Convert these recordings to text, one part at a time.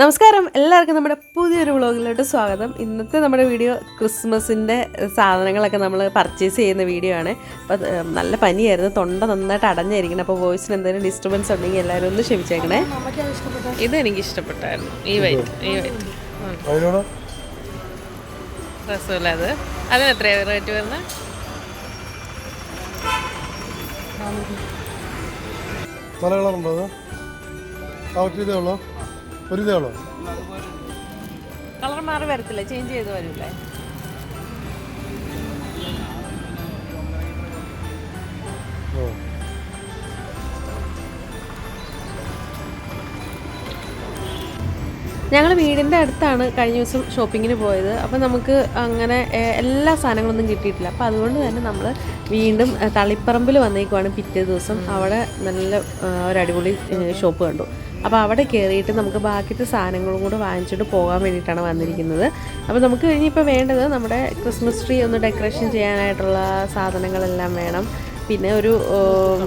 നമസ്കാരം. എല്ലാവർക്കും നമ്മുടെ പുതിയൊരു വ്ളോഗിലോട്ട് സ്വാഗതം. ഇന്നത്തെ നമ്മുടെ വീഡിയോ ക്രിസ്മസിന്റെ സാധനങ്ങളൊക്കെ നമ്മൾ പർച്ചേസ് ചെയ്യുന്ന വീഡിയോ ആണ്. അപ്പോൾ നല്ല പനിയായിരുന്നു. തൊണ്ട നന്നായിട്ട് അടഞ്ഞായിരിക്കണം അപ്പോൾ വോയിസിന് എന്തെങ്കിലും ഡിസ്റ്റർബൻസ് ഉണ്ടെങ്കിൽ എല്ലാവരും ഒന്ന് ക്ഷമിച്ചേക്കണേ. ഇത് എനിക്ക് ഇഷ്ടപ്പെട്ടായിരുന്നു ഈ വൈറ്റ് ഈ വൈറ്റ് രസമില്ല അത്? അതിന് എത്രയാണ് റേറ്റ് വരുന്നത് പല കളറുണ്ടോ അത് ഉള്ളോ? ഒരു ഇതേ ഉള്ളൂ. കളർ മാറി വരത്തില്ല? ചേഞ്ച് ചെയ്ത് വരില്ലേ? ഓ. ഞങ്ങൾ വീടിന്റെ അടുത്താണ് കഴിഞ്ഞ ദിവസം ഷോപ്പിങ്ങിന് പോയത്. അപ്പോൾ നമുക്ക് അങ്ങനെ എല്ലാ സാധനങ്ങളൊന്നും കിട്ടിയിട്ടില്ല. അപ്പോൾ അതുകൊണ്ട് തന്നെ നമ്മൾ വീണ്ടും തളിപ്പറമ്പിൽ വന്നേക്കുവാണ് പിറ്റേ ദിവസം. അവിടെ നല്ല ഒരു അടിപൊളി ഷോപ്പ് കണ്ടു. അപ്പോൾ അവിടെ കയറിയിട്ട് നമുക്ക് ബാക്കിയത്തെ സാധനങ്ങളും കൂടെ വാങ്ങിച്ചിട്ട് പോകാൻ വേണ്ടിയിട്ടാണ് വന്നിരിക്കുന്നത്. അപ്പോൾ നമുക്ക് ഇനിയിപ്പോൾ വേണ്ടത് നമ്മുടെ ക്രിസ്മസ് ട്രീ ഒന്ന് ഡെക്കറേഷൻ ചെയ്യാനായിട്ടുള്ള സാധനങ്ങളെല്ലാം വേണം. പിന്നെ ഒരു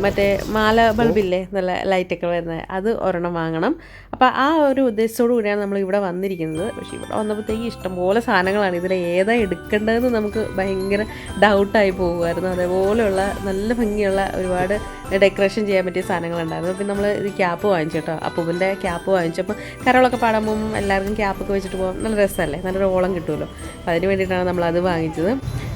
മറ്റേ മാല ബൾബില്ലേ നല്ല ലൈറ്റൊക്കെ വരുന്നത് അത് ഒരെണ്ണം വാങ്ങണം. അപ്പോൾ ആ ഒരു ഉദ്ദേശത്തോടു കൂടിയാണ് നമ്മൾ ഇവിടെ വന്നിരിക്കുന്നത്. പക്ഷേ ഇവിടെ വന്നപ്പോഴത്തേക്ക് ഇഷ്ടംപോലെ സാധനങ്ങളാണ്. ഇതിൽ ഏതാ എടുക്കേണ്ടതെന്ന് നമുക്ക് ഭയങ്കര ഡൗട്ടായി പോകുമായിരുന്നു. അതേപോലെയുള്ള നല്ല ഭംഗിയുള്ള ഒരുപാട് ഡെക്കറേഷൻ ചെയ്യാൻ പറ്റിയ സാധനങ്ങളുണ്ടായിരുന്നു. പിന്നെ നമ്മൾ ഇത് ക്യാപ്പ് വാങ്ങിച്ചു കേട്ടോ. അപ്പൂവിന്റെ ക്യാപ്പ് വാങ്ങിച്ചപ്പോൾ കരോളൊക്കെ പാടാൻ എല്ലാവർക്കും ക്യാപ്പൊക്കെ വെച്ചിട്ട് പോകാം. നല്ല രസമല്ലേ? നല്ലൊരു ഓളം കിട്ടുമല്ലോ. അപ്പോൾ അതിന് വേണ്ടിയിട്ടാണ് നമ്മൾ അത് വാങ്ങിച്ചത്.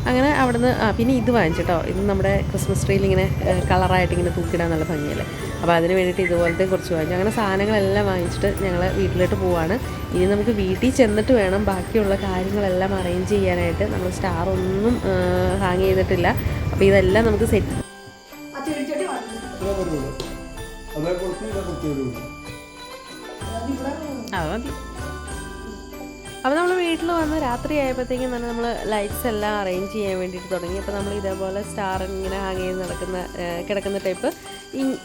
അങ്ങനെ അവിടുന്ന് ആ പിന്നെ ഇത് വാങ്ങിച്ചു കേട്ടോ. ഇത് നമ്മുടെ ക്രിസ്മസ് ട്രീയിൽ ഇങ്ങനെ കളറായിട്ട് ഇങ്ങനെ തൂക്കിടാൻ നല്ല ഭംഗിയല്ലേ? അപ്പോൾ അതിന് വേണ്ടിയിട്ട് ഇതുപോലത്തെ കുറച്ച് വാങ്ങിച്ചു. അങ്ങനെ സാധനങ്ങളെല്ലാം വാങ്ങിച്ചിട്ട് ഞങ്ങൾ വീട്ടിലോട്ട് പോവാണ്. ഇനി നമുക്ക് വീട്ടിൽ ചെന്നിട്ട് വേണം ബാക്കിയുള്ള കാര്യങ്ങളെല്ലാം അറേഞ്ച് ചെയ്യാനായിട്ട്. നമ്മൾ സ്റ്റാർ ഒന്നും ഹാങ് ചെയ്തിട്ടില്ല. അപ്പോൾ ഇതെല്ലാം നമുക്ക് സെറ്റ് അത് മതി. അപ്പോൾ നമ്മൾ വീട്ടിൽ വന്ന് രാത്രി ആയപ്പോഴത്തേക്കും തന്നെ നമ്മൾ ലൈറ്റ്സ് എല്ലാം അറേഞ്ച് ചെയ്യാൻ വേണ്ടിയിട്ട് തുടങ്ങി. അപ്പോൾ നമ്മൾ ഇതേപോലെ സ്റ്റാർ ഇങ്ങനെ ഹാങ് ചെയ്ത് നടക്കുന്ന കിടക്കുന്ന ടൈപ്പ്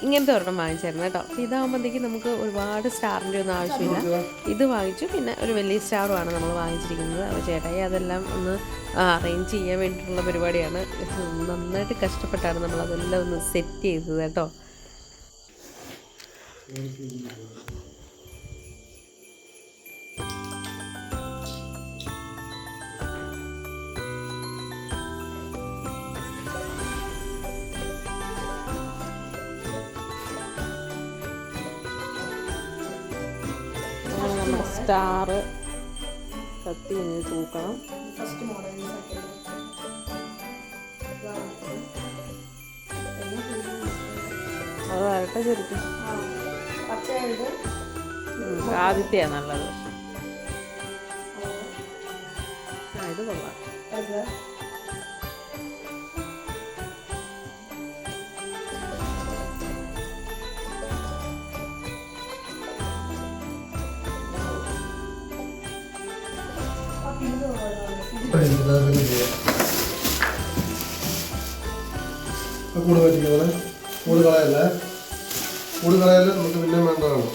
ഇങ്ങനത്തെ ഒരെണ്ണം വാങ്ങിച്ചായിരുന്നു കേട്ടോ. അപ്പോൾ ഇതാകുമ്പോഴത്തേക്കും നമുക്ക് ഒരുപാട് സ്റ്റാറിന്റെ ഒന്നും ആവശ്യമില്ല. ഇത് വാങ്ങിച്ചു. പിന്നെ ഒരു വലിയ സ്റ്റാറുമാണ് നമ്മൾ വാങ്ങിച്ചിരിക്കുന്നത്. അപ്പോൾ ചേട്ടായി അതെല്ലാം ഒന്ന് അറേഞ്ച് ചെയ്യാൻ വേണ്ടിയിട്ടുള്ള പരിപാടിയാണ്. നന്നായിട്ട് കഷ്ടപ്പെട്ടാണ് നമ്മൾ അതെല്ലാം ഒന്ന് സെറ്റ് ചെയ്തത് കേട്ടോ. സ്റ്റാറ് കത്തി ഇനി തൂക്കണം. അത് വരട്ടെ ശരിക്കും. ഉം, ആദ്യത്തെയാ നല്ലത്. ഇത് കൊള്ളാം. കൂട് പറ്റിക്കുന്നത് കൂട് കളയല്ലേ? കൂട് കളയല്ലേ? നമുക്ക് പിന്നെ വേണ്ടതാണ്.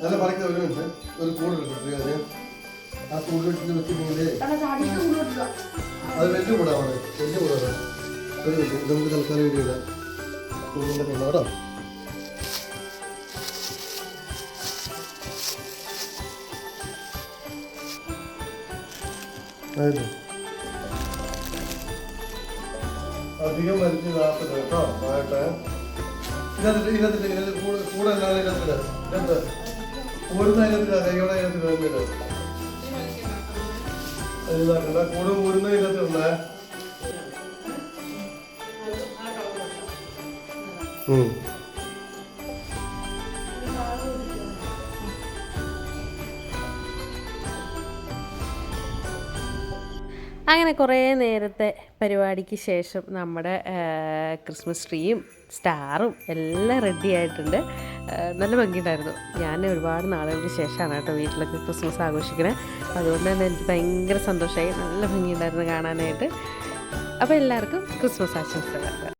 നല്ല പറിക്കുന്ന ഒരു മിനിറ്റ് ഒരു കൂട് എടുത്തിട്ട് കാര്യം ആ കൂട് വെച്ചിട്ട് വെച്ചിട്ടുണ്ടെങ്കിൽ അത് വലിയ കൂടാണ് വലിയ കൂടാണ് ഒരു മിനിറ്റ് നമുക്ക് തൽക്കാലം വേണ്ടി കൊണ്ടാ കേട്ടോ? അധികം വലിച്ച് നാൽപ്പത് കേട്ടോ ആയിട്ട് ഇതിനകത്തിട്ട് ഇതിനകത്തിട്ട് ഇതിനകത്ത് കൂടെ കൂടെ അല്ലാതെ ഇതിനകത്തില്ല ഇതിനകത്ത് ഊരുന്ന അതിനകത്തില്ല കൈയോടെ അതിനകത്ത് വേണ്ടില്ല അതിനാക്കണ്ട കൂടെ ഊരുന്ന ഇതിനകത്തുണ്ടേ ഉം. അങ്ങനെ കുറേ നേരത്തെ പരിപാടിക്ക് ശേഷം നമ്മുടെ ക്രിസ്മസ് ട്രീയും സ്റ്റാറും എല്ലാം റെഡി ആയിട്ടുണ്ട്. നല്ല ഭംഗിയുണ്ടായിരുന്നു. ഞാൻ ഒരുപാട് നാളുകൾക്ക് ശേഷമാണ് കേട്ടോ വീട്ടിലൊക്കെ ക്രിസ്മസ് ആഘോഷിക്കണേ. അതുകൊണ്ട് തന്നെ എനിക്ക് ഭയങ്കര സന്തോഷമായി. നല്ല ഭംഗിയുണ്ടായിരുന്നു കാണാനായിട്ട്. അപ്പോൾ എല്ലാവർക്കും ക്രിസ്മസ് ആശംസകൾ.